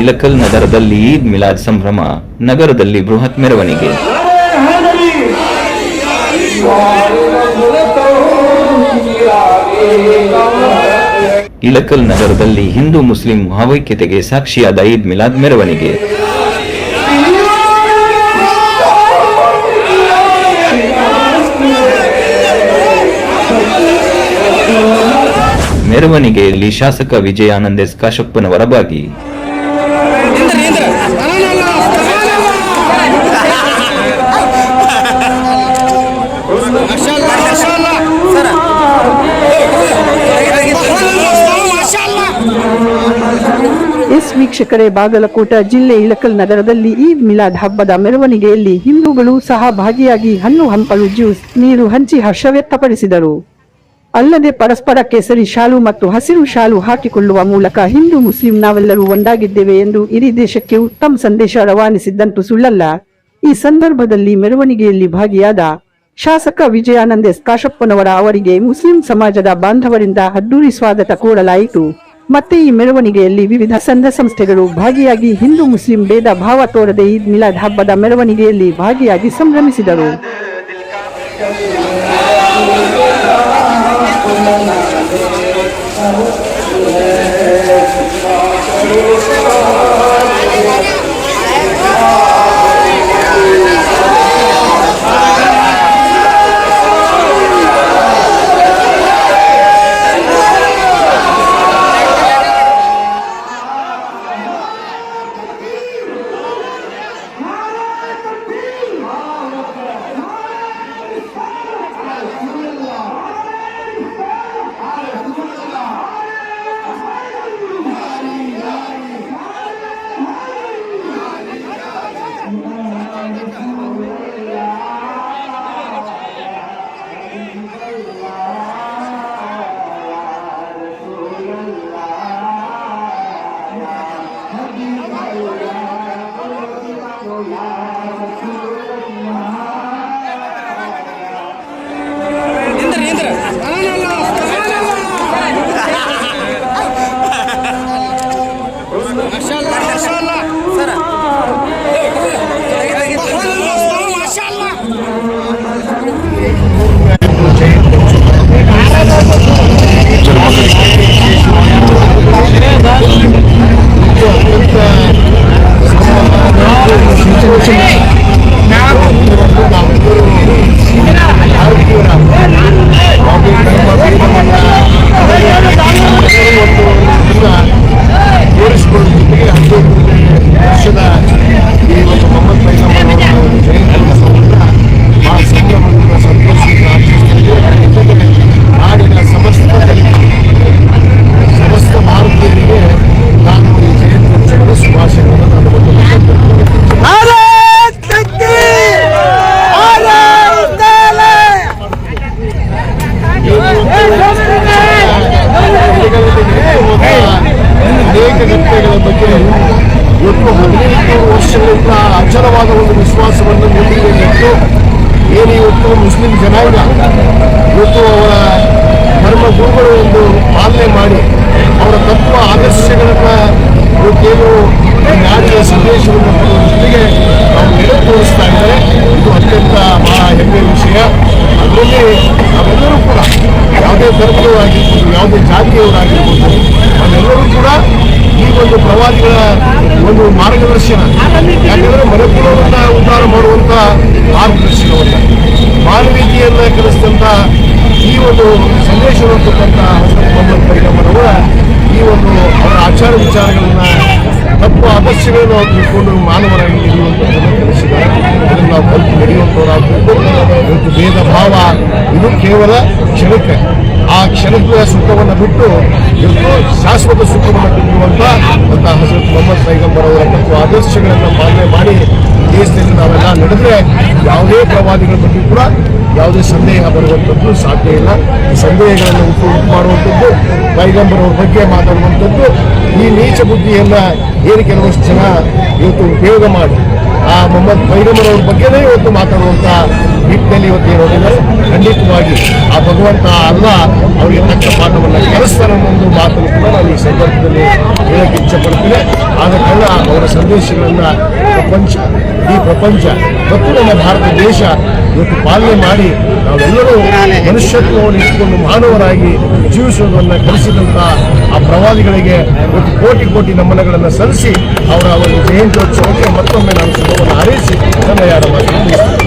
ಇಲಕಲ್ ನಗರದಲ್ಲಿ ಈದ್ ಮಿಲಾದ್ ಸಂಭ್ರಮ, ನಗರದಲ್ಲಿ ಬೃಹತ್ ಮೆರವಣಿಗೆ. ಇಳಕಲ್ ನಗರದಲ್ಲಿ ಹಿಂದೂ ಮುಸ್ಲಿಂ ಭಾವೈಕ್ಯತೆಗೆ ಸಾಕ್ಷಿಯಾದ ಈದ್ ಮಿಲಾದ್ ಮೆರವಣಿಗೆ. ಮೆರವಣಿಗೆಯಲ್ಲಿ ಶಾಸಕ ವಿಜಯಾನಂದ ಎಸ್ ಕಾಶಪ್ಪನವರ ಭಾಗಿ. ಎಸ್ ವೀಕ್ಷಕರೇ, ಬಾಗಲಕೋಟ ಜಿಲ್ಲೆ ಇಳಕಲ್ ನಗರದಲ್ಲಿ ಈದ್ ಮಿಲಾದ್ ಹಬ್ಬದ ಮೆರವಣಿಗೆಯಲ್ಲಿ ಹಿಂದೂಗಳು ಸಹ ಭಾಗಿಯಾಗಿ ಹಣ್ಣು ಹಂಪಲು ಜ್ಯೂಸ್, ನೀರು ಹಂಚಿ ಹರ್ಷ ವ್ಯಕ್ತಪಡಿಸಿದರು ಅಲ್ಲದೆ ಪರಸ್ಪರ ಕೇಸರಿ ಶಾಲು ಮತ್ತು ಹಸಿರು ಶಾಲು ಹಾಕಿಕೊಳ್ಳುವ ಮೂಲಕ ಹಿಂದೂ ಮುಸ್ಲಿಂ ನಾವೆಲ್ಲರೂ ಒಂದಾಗಿದ್ದೇವೆ ಎಂದು ಇಡೀ ದೇಶಕ್ಕೆ ಉತ್ತಮ ಸಂದೇಶ ರವಾನಿಸಿದ್ದಂತೂ ಸುಳ್ಳಲ್ಲ. ಈ ಸಂದರ್ಭದಲ್ಲಿ ಮೆರವಣಿಗೆಯಲ್ಲಿ ಭಾಗಿಯಾದ ಶಾಸಕ ವಿಜಯಾನಂದ ಕಾಶಪ್ಪನವರ ಅವರಿಗೆ ಮುಸ್ಲಿಂ ಸಮಾಜದ ಬಾಂಧವರಿಂದ ಅದ್ದೂರಿ ಸ್ವಾಗತ ಕೋರಲಾಯಿತು. ಮತ್ತೆ ಈ ಮೆರವಣಿಗೆಯಲ್ಲಿ ವಿವಿಧ ಸಂಘ ಸಂಸ್ಥೆಗಳು ಭಾಗಿಯಾಗಿ ಹಿಂದೂ ಮುಸ್ಲಿಂ ಭೇದ ಭಾವ ತೋರದೆ ಈದ್ ಮಿಲಾದ್ ಹಬ್ಬದ ಮೆರವಣಿಗೆಯಲ್ಲಿ ಭಾಗಿಯಾಗಿ ಸಂಭ್ರಮಿಸಿದರು. ವರ್ಷಗಳಿಂದ ಅಚಲವಾದ ಒಂದು ವಿಶ್ವಾಸವನ್ನು ಮುಂದಿಗೆ ನಿಂತು ಏನು ಇವತ್ತು ಮುಸ್ಲಿಂ ಜನಾಂಗ ಇವತ್ತು ಅವರ ಧರ್ಮ ಗುರುಗಳು ಒಂದು ಪಾಲನೆ ಮಾಡಿ ಅವರ ತತ್ವ ಆದರ್ಶಗಳನ್ನು ಇವತ್ತೇನು ನಾಡಿನ ಸಂದೇಶವನ್ನು ಜೊತೆಗೆ ನಾವು ನೆಲೆ ತೋರಿಸ್ತಾ ಇದ್ದಾರೆ. ಇದು ಅತ್ಯಂತ ಬಹಳ ಹೆಮ್ಮೆಯ ವಿಷಯ. ಅದರಲ್ಲಿ ನಾವೆಲ್ಲರೂ ಕೂಡ ಯಾವುದೇ ಧರ್ಮದವರಾಗಿರ್ಬೋದು, ಯಾವುದೇ ಜಾತಿಯವರಾಗಿರ್ಬೋದು, ನಾವೆಲ್ಲರೂ ಕೂಡ ಈ ಒಂದು ಪ್ರವಾದಿಗಳ ಒಂದು ಮಾರ್ಗದರ್ಶನ. ಯಾಕಂದ್ರೆ ಮನುಕುಲವನ್ನ ಉದ್ಧಾರ ಮಾಡುವಂತ ಮಾರ್ಗದರ್ಶನವನ್ನ ಮಾನವೀಯತೆಯನ್ನ ಕಲಿಸಿದಂತ ಈ ಒಂದು ಹಜರತ್ ಮೊಹಮ್ಮದ್ ಪೈಗಂಬರವರ ಈ ಒಂದು ಅವರ ಆಚಾರ ವಿಚಾರಗಳನ್ನ ತಪ್ಪು ಆದರ್ಶಗಳನ್ನು ಅವ್ರು ತಿಳ್ಕೊಂಡು ಮಾನವರಾಗಿ ಇರುವಂಥದ್ದನ್ನು ಅದನ್ನು ನಾವು ಕಲಿತು ನಡೆಯುವಂಥವರಾಗಬೇಕು ಇವತ್ತು ಭೇದ ಭಾವ ಇದು ಕೇವಲ ಕ್ಷಣಕ್ಕೆ. ಆ ಕ್ಷಣಕ್ಕೆ ಸುಖವನ್ನು ಬಿಟ್ಟು ಶಾಶ್ವತ ಸುಖವನ್ನು ತುಂಬುವಂತ ಅಂತ ಹಜರತ್ ಮೊಹಮ್ಮದ್ ಪೈಗಂಬರ್ ಅವರ ಮತ್ತು ಆದರ್ಶಗಳನ್ನು ಪಾಲನೆ ಮಾಡಿ ದೇಶದಲ್ಲಿ ನಾವೆಲ್ಲ ನಡೆದ್ರೆ ಯಾವುದೇ ಪ್ರವಾದಿಗಳ ಬಗ್ಗೆ ಕೂಡ ಯಾವುದೇ ಸಂದೇಹ ಬರುವಂಥದ್ದು ಸಾಧ್ಯ ಇಲ್ಲ. ಸಂದೇಹಗಳನ್ನು ಉಂಟು ಮಾಡುವಂಥದ್ದು ಪೈಗಂಬರ್ ಅವ್ರ ಬಗ್ಗೆ ಮಾತಾಡುವಂಥದ್ದು ಈ ನೀಚ ಬುದ್ಧಿಯನ್ನ ಏನು ಕೆಲವಷ್ಟು ಜನ ಇವತ್ತು ಉಪಯೋಗ ಮಾಡಿ. ಆ ಮೊಹಮ್ಮದ್ ಪೈಗಂಬರ್ ಅವ್ರ ಬಗ್ಗೆನೇ ಇವತ್ತು ಮಾತಾಡುವಂತ ನಿಟ್ಟಿನಲ್ಲಿ ಇವತ್ತು ಇರೋದಿಲ್ಲ ಖಂಡಿತವಾಗಿ ಆ ಭಗವಂತ ಅಲ್ಲ, ಅವರಿಗೆ ತಕ್ಕ ಪಾಠವನ್ನು ಕಲಿಸ್ತಾನೆ ಒಂದು ಮಾತನ್ನು ಕೂಡ ನಾನು ಈ ಸಂದರ್ಭದಲ್ಲಿ ಹೇಳಕ್ಕೆ ಇಚ್ಛಪಡ್ತೀನಿ ಆದ ಕಾರಣ ಅವರ ಸಂದೇಶಗಳನ್ನು ಪ್ರಪಂಚ ಈ ಪ್ರಪಂಚ, ಮತ್ತು ನಮ್ಮ ಭಾರತ ದೇಶ ಇವತ್ತು ಪಾಲನೆ ಮಾಡಿ ನಾವೆಲ್ಲರೂ ಮನುಷ್ಯತ್ವವನ್ನು ಇಟ್ಟುಕೊಂಡು ಮಾನವರಾಗಿ ಜೀವಿಸುವುದನ್ನು ಕಲಿಸಿದಂಥ ಆ ಪ್ರವಾದಿಗಳಿಗೆ ಇವತ್ತು ಕೋಟಿ ಕೋಟಿ ನಮನಗಳನ್ನು ಸಲ್ಲಿಸಿ ಅವರ ಒಂದು ಜಯಂತ್ಯೋತ್ಸವಕ್ಕೆ ಮತ್ತೊಮ್ಮೆ ನಾನು ಶುಭವನ್ನು ಹಾರೈಸಿ ನನ್ನ.